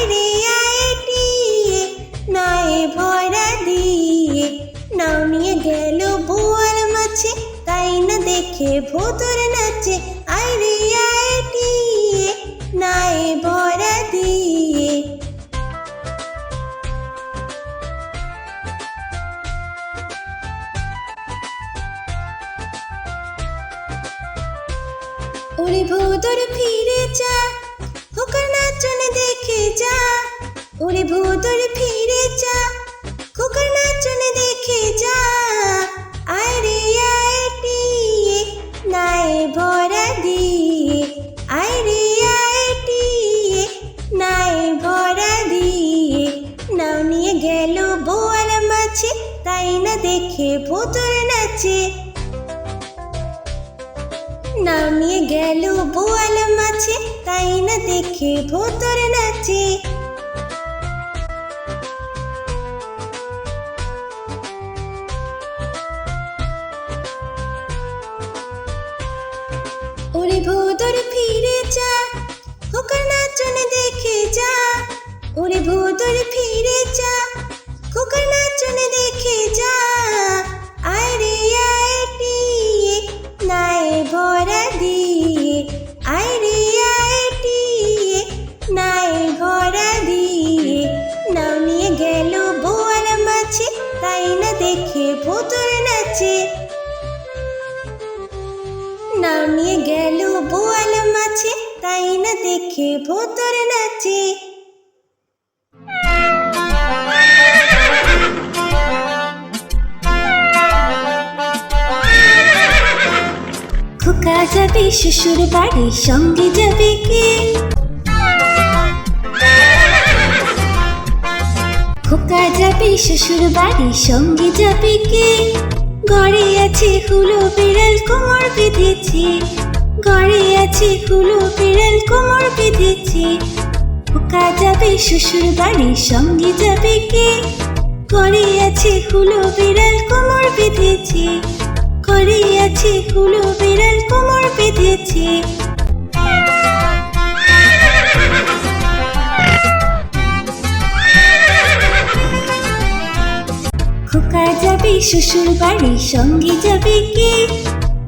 আইরে ভোতর নাচে নামিয়ে গেল বোয়াল মাছে, তাই না দেখে ভোতর নাচে। ওরে ভোদর ফিরে যা খোকার নাচনে দেখে যা। ওরে ভোদর ফিরে যা খোকার নাচনে দেখে যা। দেখে ভোতর নাচে? খোকা যাবে, শ্বশুর বাড়ি সঙ্গে যাবে কে? খোকা যাবে, শ্বশুর বাড়ি সঙ্গে যাবে কে? ঘরে আছে হুলো বিড়াল, কোমর বেঁধেছে। ঘরে আছে হুলো বিড়াল কোমর বেঁধেছে। খোকা যাবে, শ্বশুর বাড়ির সঙ্গে যাবে কে? ঘরে আছে হুলো বিড়াল কোমর বেঁধেছে। ঘরে আছে হুলো বিড়াল কোমর বেঁধেছে। খোকা যাবে, শ্বশুর বাড়ির সঙ্গে যাবে কে?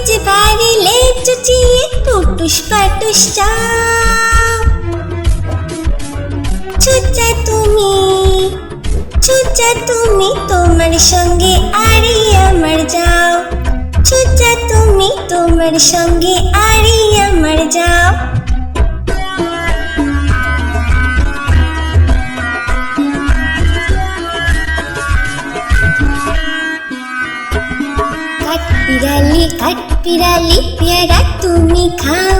যে বাড়িলে চুচিয়ে টুটুস পাটুস চুচা তুমি চুচা তুমি তোমার সঙ্গে আরে আমার যাও। চুচা তুমি তোমার সঙ্গে আরে আমার যাও। বিড়ালি কাঠ বিড়ালি পেয়ারা তুমি খাও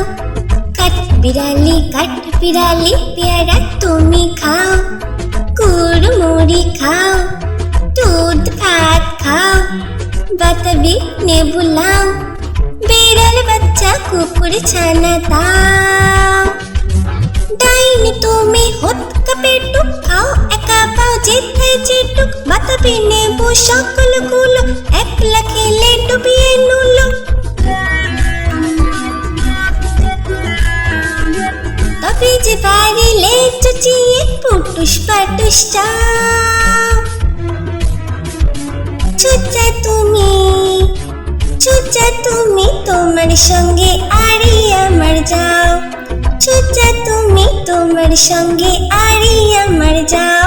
কাঠ বিড়ালি কাঠ বিড়ালি পেয়ারা তুমি খাও কুড়মুড়ি খাও দুধ ভাত খাও বাতাবি নেবু লাও বিড়াল বাচ্চা কুকুর ছানা দাও ডাইনি তুমি হতকা পেটুক খাও যেথায় যেটুক বাতাবি নেবু সকল কুল একলা খেলে ডুবিয়ে নুল তবে যে পারিলে চুচিয়ে পুটুস পাটুস চাও চুচা তুমি চুচা তুমি তোমার সঙ্গে আরে আমার যাও চুচা তুমি তোমার সঙ্গে আরে আমার যাও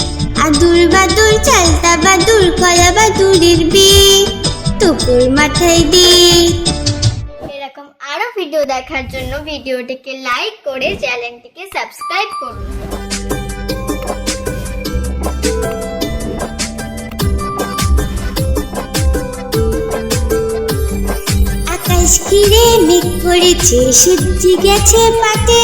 আদুর বাদুর চালতা বাদুর কলা বাদুরের বে টুকুর মাথায় দে এরকম আরও ভিডিও দেখার জন্য ভিডিওটিকে লাইক করে চ্যানেলটিকে সাবস্ক্রাইব করুন। আকাশ ঘিরে মেঘ করেছে সূর্যি গেছে পাটে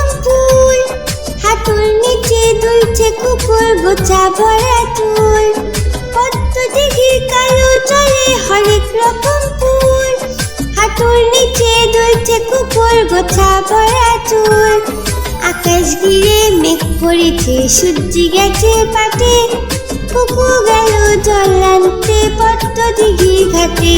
নিচে কুকুর গোছা ভরা চুল। পদ্ম দিঘির কালো চলে হরেক রকম ফুল। হাঁটুর নিচে দুলছে কুকুর গোছা ভরা চুল। আকাশ ঘিরে মেঘ পড়েছে সূর্যি গেছে পাটে। কুকু গেল জল আনতে পদ্ম দিঘির ঘাটে।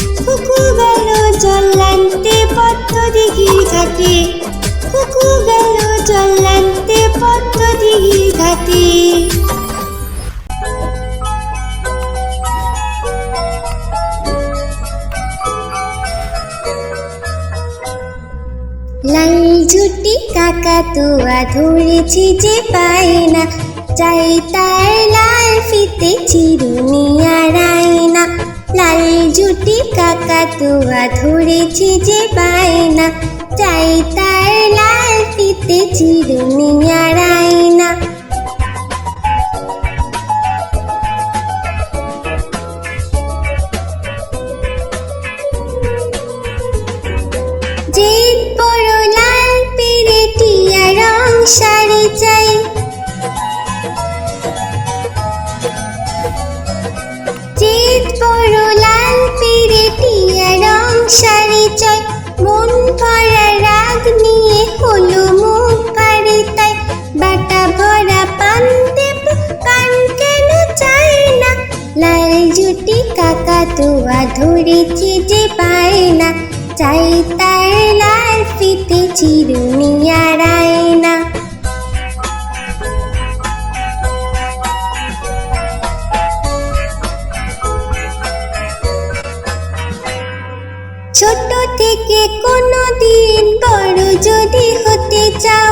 কুকু গেল জল আনতে পদ্ম দিঘির ঘাটে। কুকু গেল জল আনতে পদ্ম দিঘির ঘাটে। লাল ঝুটি কাকা তুয়া ধরেছি যে পায় না চাই তার লাল ফিতে চিরুনি আড়াইনা লাল জুটি কাকাতুয়া ধরেছে যে বায়না চাই তার লাল পিতে চিরুনি আড়াইনা সংসারে জুটি কাকা তোয়া ধরেছে যে পায় না চাই লাল ফিতে চিরুনি আড়ায় না ছোট থেকে কোনো দিন বড় যদি হতে চাও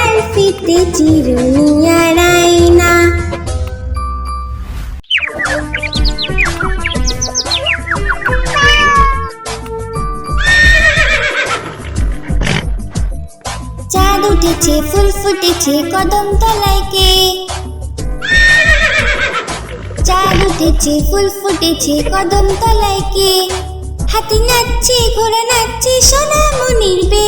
ফিতে চিরুনি আড়ায় না। চাঁদ উঠেছে, ফুল ফুটেছে কদম তলায় কে? চাঁদ উঠেছে, ফুল ফুটেছে কদম তলায় কে? হাতি নাচছে, ঘোড়া নাচছে সোনা মনির বে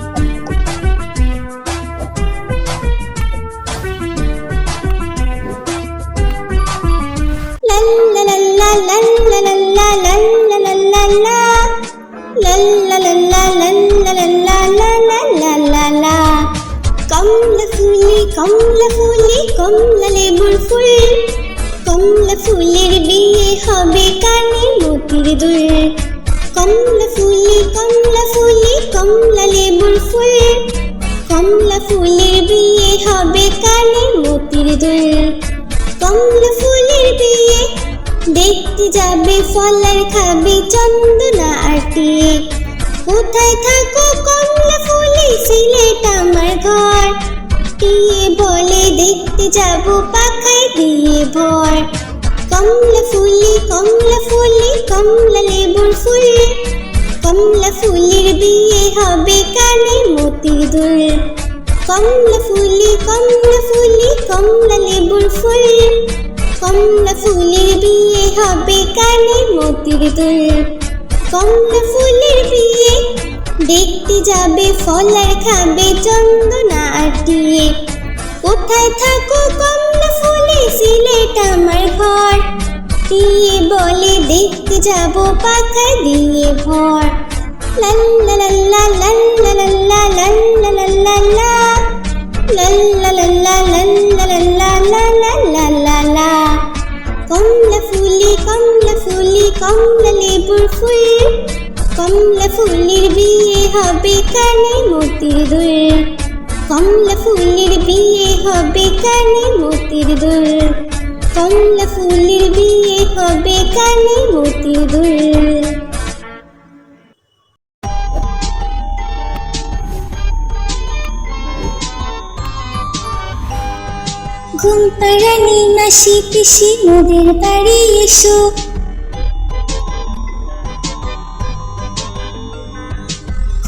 কমলা ফুলি কমলা ফুলি কমলা লেবুর ফুল কমলা ফুলের বিয়ে হবে কানে মতির দুল কমলা ফুলি কমলা ফুলি কমলা লেবুর ফুল কমলা ফুলের বিয়ে হবে কানে মতির দুল কমলা ফুলের বিয়ে দেখতে যাবে ফলার খাবে থাকো কমলা ফুলি, সিলেট আমার ঘর। টিয়ে বলে, দেখতে যাব পাখায় দিয়ে ভর। কমলা ফুলি কমলা ফুলি, কমলা লেবুর ফুল। কমলা ফুলের বিয়ে হবে কানে মতির দুল। কমলা ফুলি কমলা ফুলি, কমলা লেবুর ফুল। কমলা ফুলের বিয়ে হবে কানে মতির দুল। কমলা ফুলের বিয়ে দেখতে যাবে ফলার খাবে চন্দনা আটিয়ে কোথায় থাকো কমলা ফুলে সিলেট আমার ঘর দিয়ে বলে দেখতে যাব পাখায় দিয়ে ভর লাল্লা লাল্লা লাল্লা লাল্লা লাল্লা লাল্লা লাল্লা কমলা ফুলি কমলা ফুলি কমলা লেবুর ফুল কমলা ফুলের বিয়ে হবে কানে মতির দুল কমলা ফুলের বিয়ে হবে কানে মতির দুল কমলা ফুলের বিয়ে হবে কানে মতির দুল ঘুম পাড়ানি মাসি পিসি, মোদের বাড়ি এসো।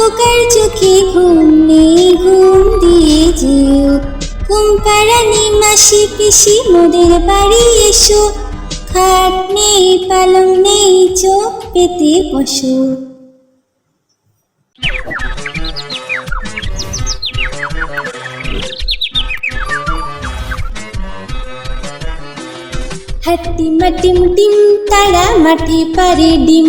খোকার চোখে ঘুম নেই ঘুম দিয়ে যেও। ঘুম পাড়ানি মাসি পিসি, মোদের বাড়ি এসো। খাট নেই, পালং নেই, চোখ পেতে বসো। হাতি মাটিম টিম, তারা মাটি পারে ডিম।